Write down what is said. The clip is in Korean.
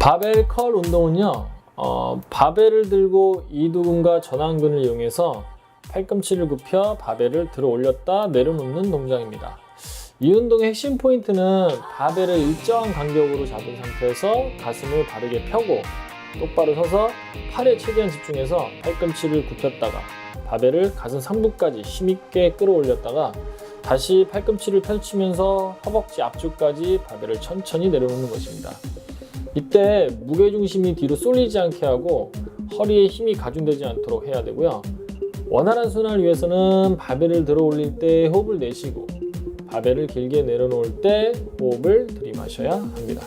바벨 컬 운동은요, 어, 바벨을 들고 이두근과 전완근을 이용해서 팔꿈치를 굽혀 바벨을 들어 올렸다 내려놓는 동작입니다. 이 운동의 핵심 포인트는 바벨을 일정한 간격으로 잡은 상태에서 가슴을 바르게 펴고 똑바로 서서 팔에 최대한 집중해서 팔꿈치를 굽혔다가 바벨을 가슴 상부까지 힘있게 끌어올렸다가 다시 팔꿈치를 펼치면서 허벅지 앞쪽까지 바벨을 천천히 내려놓는 것입니다. 이때 무게중심이 뒤로 쏠리지 않게 하고 허리에 힘이 가중되지 않도록 해야 되고요. 원활한 순환을 위해서는 바벨을 들어 올릴 때 호흡을 내쉬고 바벨을 길게 내려놓을 때 호흡을 들이마셔야 합니다.